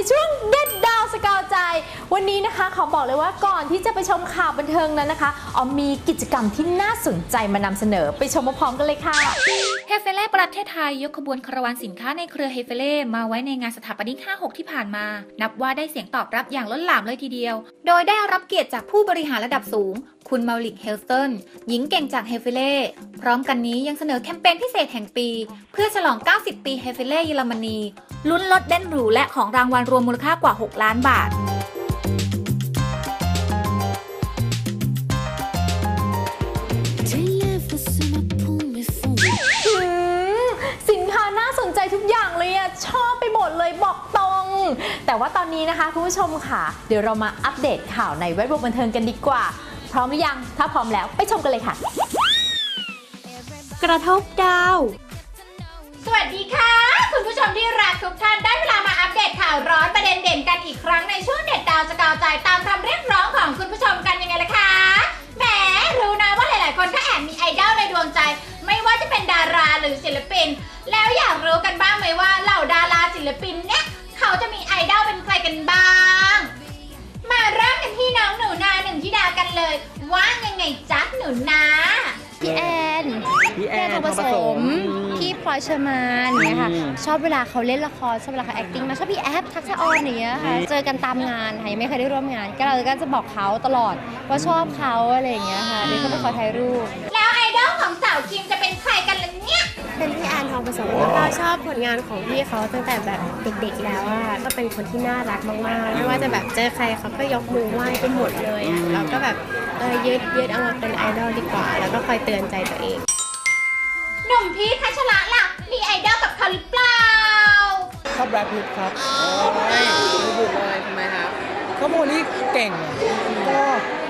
ในช่วงเด็ด สกาวใจ วันนี้นะคะขอบอกเลยว่าก่อนที่จะไปชมข่าวบันเทิงนั้นนะคะออมมีกิจกรรมที่น่าสนใจมานำเสนอไปชมพร้อมกันเลยค่ะเฮเฟเล่ประเทศไทยยกขบวนคาราวานสินค้าในเครือเฮเฟเล่มาไว้ในงานสถาปนิก 56 ที่ผ่านมา นับว่าได้เสียงตอบรับอย่างล้นหลามเลยทีเดียว โดยได้รับเกียรติจากผู้บริหารระดับสูง คุณมาลิกเฮลสตันหญิงเก่งจากเฮเฟเล่พร้อมกันนี้ยังเสนอแคมเปญพิเศษแห่งปี เพื่อฉลอง 90 ปีเฮเฟเล่เยอรมนีลุ้นลดเด่นหรูและของรางวัลรวมมูลค่ากว่า 6 ล้านบาทหืมสินค้าน่าสนใจทุกอย่างเลยอะชอบไปหมดเลยบอกตรง แต่ว่าตอนนี้นะคะคุณผู้ชมค่ะ เดี๋ยวเรามาอัปเดตข่าวในแวดวงบันเทิงกันดีกว่า พร้อมหรือยัง ถ้าพร้อมแล้วไปชมกันเลยค่ะ กระทบดาว สวัสดีค่ะ คุณผู้ชมที่รักทุกท่านได้เวลามาอัปเดตข่าวร้อนประเด็นเด่นกันอีกครั้งในช่วงเด็ดดาวสกาวใจตามคำเรียกร้องของคุณผู้ชมกันยังไงล่ะคะแหมรู้นะว่าหลาย ๆ คนก็แอบมีไอดอลในดวงใจ ไม่ว่าจะเป็นดาราหรือศิลปิน แล้วอยากรู้กันบ้างไหมว่าเหล่าดาราศิลปินเนี่ยเขาจะมีไอดอลเป็นใครกันบ้าง มาเริ่มกันที่น้องหนูนาหนึ่งธิดากันเลย ว่ายังไงจ๊ะหนูนา พี่แอนพี่แอนทองผสม พี่พลอยเชอร์มานเนี่ยค่ะอืมชอบเวลาเขาเล่นละครชอบเวลาเขา acting มาชอบพี่แอฟทักษะออนอย่างเงี้ยค่ะ เจอกันตามงานค่ะยังไม่เคยได้ร่วมงาน ก็เราก็จะบอกเขาตลอดว่าชอบเขาอะไรอย่างเงี้ยค่ะเดี๋ยวก็ไปขอถ่ายรูป แล้วไอดอลของสาวคิมจะเป็นใครกันล่ะเนี่ย เป็นพี่แอนทองผสมแล้วก็ชอบผลงานของพี่เขาตั้งแต่แบบเด็กๆแล้วอะก็เป็นคนที่น่ารักมากๆ ไม่ว่าจะแบบเจอใครเขาก็ยกมือไหว้ไปหมดเลยอะเราก็แบบ เออยึดยึดเอามาเป็นไอดอลดีกว่า แล้วก็คอยเตือนใจตัวเอง หนุ่มพีทพัชระล่ะ มีไอดอลกับเขาหรือเปล่า ชอบแรปพิทครับไม่บุกเลยทำไมครับเขาโมลี่เก่ง ก็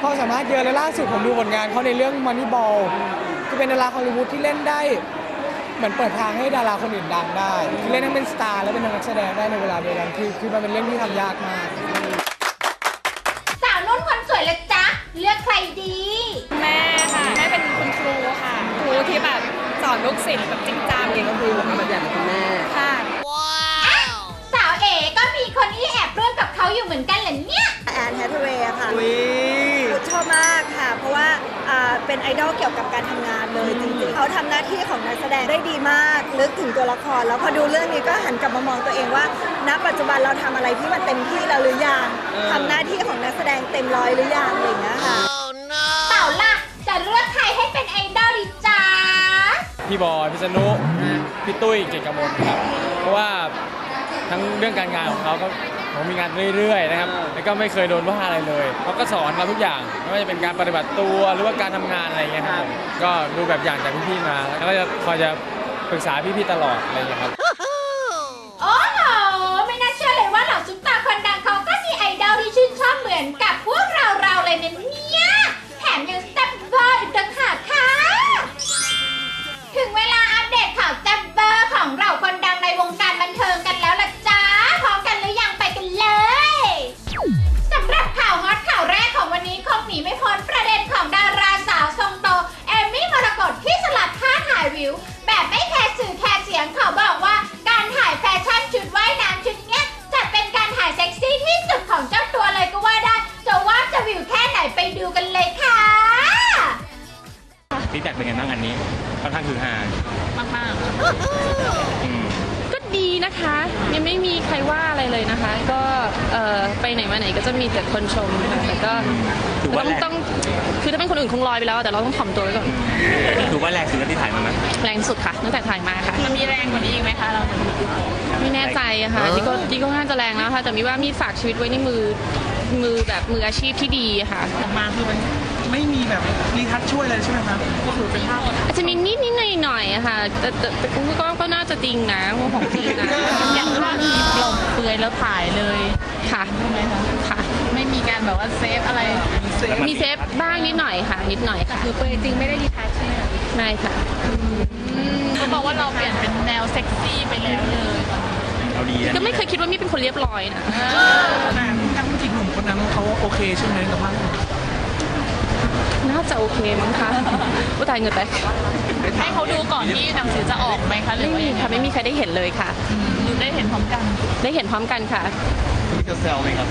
ความสามารถเยอะและล่าสุดผมดูผลงานเขาในเรื่อง Moneyball คือเป็นดาราฮอลลีวูดที่เล่นได้ เหมือนเปิดทางให้ดาราคนอื่นดังได้คือเล่นทั้งเป็นสตาร์และเป็นนักแสดงได้ในเวลาเดียวกันคือคือมันเป็นเรื่องที่ทำยากมาก ใครดี แม่ค่ะแม่เป็นคุณครูค่ะ ครูที่แบบสอนลูกศิษย์แบบจริงจังเองก็คือทำแบบอย่างคุณแม่ค่ะสาวเอ๋ก็มีคนที่แอบร่วมกับเขาอยู่เหมือนกันเหรอเนี่ยแอนแฮทเวย์ค่ะอุ้ยชอบมากค่ะ เพราะว่าอ่าเป็นไอดอลเกี่ยวกับการทำงานเลยจริงๆเขาทำหน้าที่ของนักแสดงได้ดีมาก ลึกถึงตัวละคร แล้วพอดูเรื่องนี้ก็หันกลับมามองตัวเองว่า ณ ปัจจุบันเราทำอะไรที่มันเต็มที่แล้วหรือยังทำหน้าที่ของนักแสดงเต็มร้อยหรือยังอะไรอย่างเงี้ยค่ะ พี่บอยพิษณุพี่ตุ้ยเกตกมลครับเพราะว่าทั้งเรื่องการงานของเขาก็เขามีงานเรื่อยๆนะครับแล้วก็ไม่เคยโดนว่าอะไรเลยเขาก็สอนเราทุกอย่างไม่ว่าจะเป็นการปฏิบัติตัวหรือว่าการทำงานอะไรอย่างเงี้ยครับก็ดูแบบอย่างจากพี่ๆมา แล้วก็จะคอยจะปรึกษาพี่ๆตลอดอะไรอย่างเงี้ยครับ ฟีดแบ็กเป็นไงบ้างอันนี้ค่อนข้างคือฮามากอืมๆก็ดีนะคะ ยังไม่มีใครว่าอะไรเลยนะคะ ก็เอ่อไปไหนมาไหนก็จะมีแต่คนชมค่ะแต่ก็ถือว่าต้องแรงต้องคือถ้าเป็นคนอื่นคงลอยไปแล้ว แต่เราต้องถ่อมตัวไว้ก่อน ถือว่าแรงสุดที่ถ่ายมาไหมแรงสุดค่ะตั้งแต่ถ่ายมาค่ะ มันมีแรงกว่านี้อีกไหมคะเราไม่แน่ใจ อะค่ะดีก็ดีก็น่าจะแรงแล้วค่ะแต่มีว่ามีฝากชีวิตไว้ในมือมือแบบมืออาชีพที่ดีอะค่ะมาคือมันไม่มีแบบรีทัชช่วยเลยใช่ไหมครับก็คือเป็นภาพอาจจะมีนิดนิดหน่อยหน่อยๆอะค่ะแต่แต่แต่ก็ก็น่าจะจริงนะว่าของจริงนะอย่างภาพที่ลงเปลือยแล้วถ่ายเลยค่ะค่ะ ไม่มีการแบบว่าเซฟอะไรมีเซฟบ้างนิดหน่อยค่ะ นิดหน่อยค่ะคือเปลือยจริงไม่ได้รีทัชใช่ไหมไม่ค่ะ เขาบอกว่าเราเปลี่ยนเป็นแนวเซ็กซี่ไปแล้วเลย เอาดีนะก็ไม่เคยคิดว่ามีเป็นคนเรียบร้อยนะแต่นักจริงหนุ่มคนนั้นเขาโอเคใช่ไหมกับภาพน่าจะโอเคมั้งคะผู้ตายเหงือแตกให้เขาดูก่อนที่หนังสือจะออกไหมคะหรือไม่ว่ามียังไงค่ะไม่มีใครได้เห็นเลยค่ะหรือได้เห็นพร้อมกัน ได้เห็นพร้อมกันค่ะจะแซวไหมครับ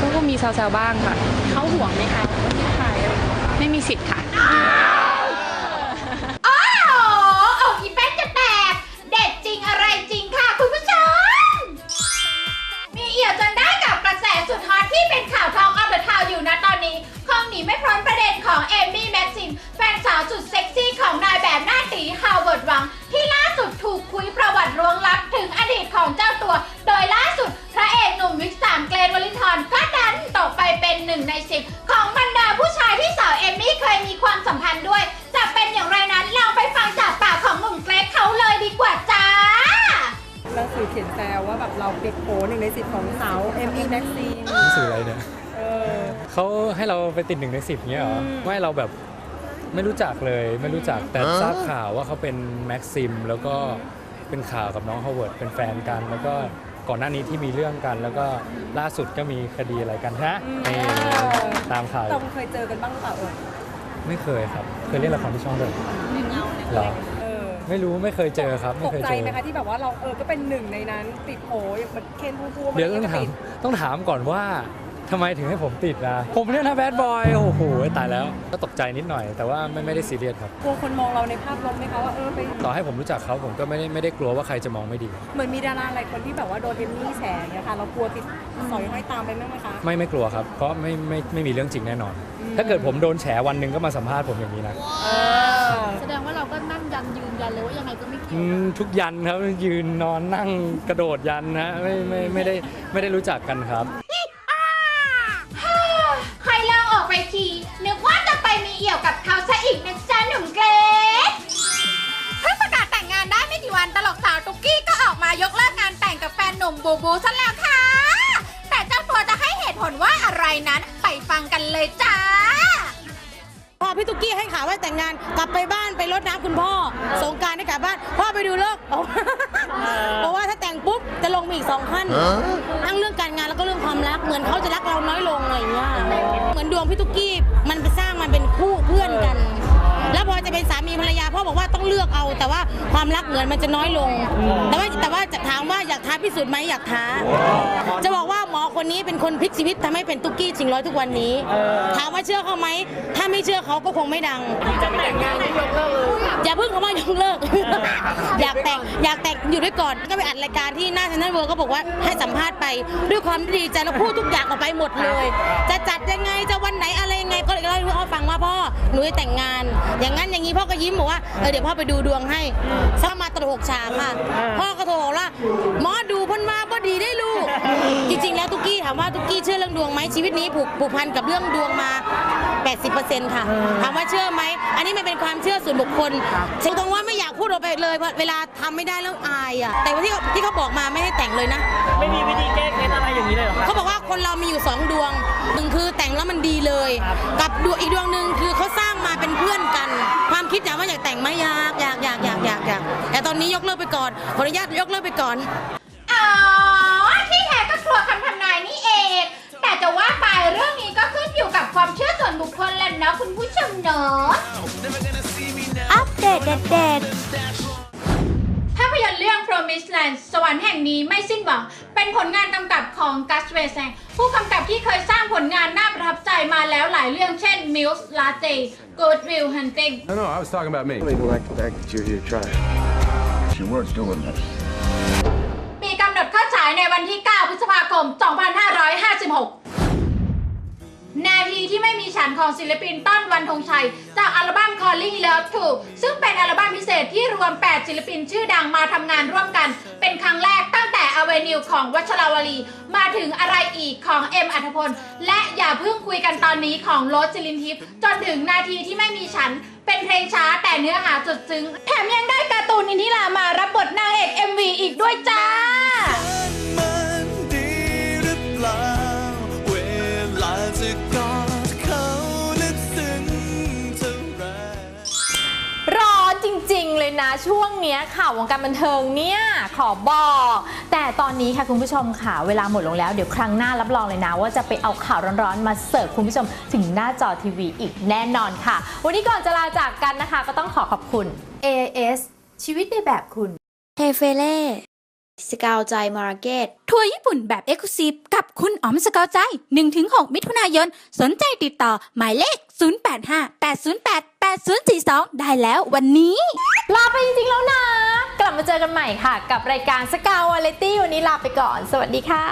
ก็ก็มีแซวๆบ้างค่ะเขาห่วงไหมคะว่าที่ใครอะไรอย่างเงี้ยไม่มีสิทธิ์ค่ะ หนึ่งในสิบของบรรดาผู้ชายที่สาวเอมมี่เคยมีความสัมพันธ์ด้วย จะเป็นอย่างไรนั้นเราไปฟังจากปากของหนุ่มเกรกเขาเลยดีกว่าจ้า หนังสือเขียนแซวว่าแบบเราปิดโผหนึ่งในสิบของสาวเอ็มอีแม็กซีนหนังสืออะไรเนี่ยเออ เขาให้เราไปติดหนึ่งในสิบเงี้ยเหรอ ไม่เราแบบไม่รู้จักเลยไม่รู้จักแต่ทราบข่าวว่าเขาเป็นแม็กซิมแล้วก็เป็นข่าวกับน้องฮาวเวิร์ดเป็นแฟนกันแล้วก็ ก่อนหน้านี้ที่มีเรื่องกัน แล้วก็ล่าสุดก็มีคดีอะไรกันฮะนี่ตามข่าวเราเคยเจอกันบ้างหรือเปล่าเออไม่เคยครับ เคยเล่นละครที่ช่องเดิมเงาเนี่ยเหรอเออไม่รู้ไม่เคยเจอครับไม่ตกเคยใจเจอไหมคะที่แบบว่าเราเออก็เป็นหนึ่งในนั้นติดโผอย่างเหมือนเคนภูมิภูมิเดี๋ยวต้องถามต้องถามก่อนว่า ทำไมถึงให้ผมติดนะผมเนี่ยนะแบดบอย โอ้โห ตายแล้ว ก็ตกใจนิดหน่อย แต่ว่าไม่ไม่ได้ซีเรียสครับ กลัวคนมองเราในภาพลบไหมคะว่าเออไปต่อให้ผมรู้จักเขาผมก็ไม่ได้ไม่ได้กลัวว่าใครจะมองไม่ดี เหมือนมีดาราหลายคนที่แบบว่าโดนเอมมี่แฉเนี่ยค่ะเรากลัวติดสอยห้อยตามไปบ้างไหมคะ ไม่ไม่กลัวครับ เพราะไม่ไม่ไม่มีเรื่องจริงแน่นอน ถ้าเกิดผมโดนแฉวันหนึ่งก็มาสัมภาษณ์ผมอย่างนี้นะเออแสดงว่าเราก็นั่งยันยืนยันเลยว่ายังไงก็ไม่เกี่ยวอืมทุกยันครับยืนนอนนั่งกระโดดยันนะไม่ไม่ไม่ได้ไม่ได้รู้จักกันครับ บแฟนหนุ่มบูบูซะแล้วค่ะ แต่เจ้าตัวจะให้เหตุผลว่าอะไรนั้นไปฟังกันเลยจ้า พอพี่ตุ๊กกี้ให้ข่าวว่าแต่งงานกลับไปบ้านไปรดน้ำคุณพ่อ สงกรารได้กลับบ้าน พ่อไปดูเลิกษ์บอกว่าบอกว่าถ้าแต่งปุ๊บจะลงมาอีกสองขั้นทั้งเรื่องการงานแล้วก็เรื่องความรักเหมือนเขาจะรักเราน้อยลงอะไรอย่างเงี้ยเหมือนดวงพี่ตุ๊กกี้มันไปสร้างมันเป็นคู่เพื่อนกัน แล้วพอจะเป็นสามีภรรยาพ่อบอกว่าต้องเลือกเอา แต่ว่าความรักเหมือนมันจะน้อยลง แต่ว่าแต่ว่าจะถามว่าอยากท้าพิสูจน์ไหมอยากท้า จะบอกว่าหมอคนนี้เป็นคนพลิกชีวิตทำให้เป็นตุ๊กกี้ชิงร้อยทุกวันนี้ ถามว่าเชื่อเขาไหมถ้าไม่เชื่อเขาก็คงไม่ดังอย่าเพิ่งเขามายกเลิก อยากแต่งอยากแต่งอยู่ด้วยก่อนก็ไปอัดรายการที่หน้าเซนทรัลเวิร์ก็บอกว่าให้สัมภาษณ์ไปด้วยความดีใจแล้วพูดทุกอย่างออกไปหมดเลย จะจัดยังไงจะวันไหนอะไรยังไงก็เลยเล่าให้พ่อฟังว่าพ่อหนูจะแต่งงานอย่างนั้นอย่างนี้พ่อก็ยิ้มบอกว่าเออเดี๋ยวพ่อไปดูดวงให้สักมาตลกฉากค่ะ พ่อก็โทรบอกว่าหมอดูเพ่นมาบ่ดีได้ลูก จริงๆแล้วตุ๊กกี้ถามว่าตุ๊กกี้เชื่อเรื่องดวงไหมชีวิตนี้ผูกผูกพันกับเรื่องดวงมา 80%ค่ะ ถามว่าเชื่อไหม อันนี้มันเป็นความเชื่อส่วนบุคคลถึงตรงว่าไม่อยากพูดออกไปเลยเพราะเวลาทำไม่ได้แล้วอายอะ แต่ว่าที่เขาที่เขาบอกมาไม่ให้แต่งเลยนะ ไม่มีวิธีแก้เคล็ดอะไรอย่างนี้เลยเหรอครับเขาบอกว่าคนเรามีอยู่สองดวงหนึ่งคือ แต่งแล้วมันดีเลย กับดวงอีกดวงหนึ่งคือเขาสร้างมาเป็นเพื่อนกัน ความคิดอยากว่าอยากแต่งไหมอยากอยากอยากอยากอยากอยากแต่ตอนนี้ยกเลิกไปก่อนขออนุญาตยกเลิกไปก่อนอ๋อที่แท้ก็กลัวคำทำนายนี่เอง แต่จะว่าไปเรื่องนี้ก็ขึ้นอยู่กับความเชื่อส่วนบุคคลแหละเนาะคุณผู้ชมเนาะอัปเดตเด็ด Promised Land สวรรค์แห่งนี้ไม่สิ้นหวัง เป็นผลงานกำกับของกัสเวแซงผู้กำกับที่เคยสร้างผลงานน่าประทับใจมาแล้วหลายเรื่องเช่น Mills Latte Good Will Hunting No, no, I was talking about me. I don't even like the fact that you're here trying. She was doing this. มีกำหนดเข้าฉายในวันที่ 9 พฤษภาคม 2556 นาทีที่ไม่มีฉันของศิลปินต้นวันธงชัย จากอัลบั้ม Calling Love To ซึ่งเป็นอัลบั้มพิเศษที่รวม 8 ศิลปินชื่อดังมาทำงานร่วมกัน เป็นครั้งแรกตั้งแต่ Avenue ของวัชราวลีมาถึงอะไรอีกของเอ็มอัธพล และอย่าเพิ่งคุยกันตอนนี้ของโรสจิลินทิพย์จนถึงนาทีที่ไม่มีฉันเป็นเพลงช้าแต่เนื้อหาสุดซึ้ง แถมยังได้การ์ตูนอินทิรามารับบทนางเอก MV อีกด้วยจ้า ช่วงเนี้ยข่าววงการบันเทิงเนี่ยขอบอก แต่ตอนนี้ค่ะคุณผู้ชมค่ะ เวลาหมดลงแล้วเดี๋ยวครั้งหน้ารับรองเลยนะ ว่าจะไปเอาข่าวร้อนๆ มาเสิร์ฟคุณผู้ชมถึงหน้าจอทีวีอีกแน่นอนค่ะ วันนี้ก่อนจะลาจากกันนะคะ ก็ต้องขอขอบคุณ AS ชีวิตในแบบคุณเทเฟเล่สกาวใจมาร์เก็ตทัวร์ญี่ปุ่นแบบเอ็กซ์คลูซีฟกับคุณอ๋อมสกาวใจ 1-6 มิถุนายน สนใจติดต่อหมายเลข 0858088042 ได้แล้ววันนี้ ลาไปจริงๆแล้วนะ กลับมาเจอกันใหม่ค่ะ กับรายการสกาววาเลตี้วันนี้ลาไปก่อน สวัสดีค่ะ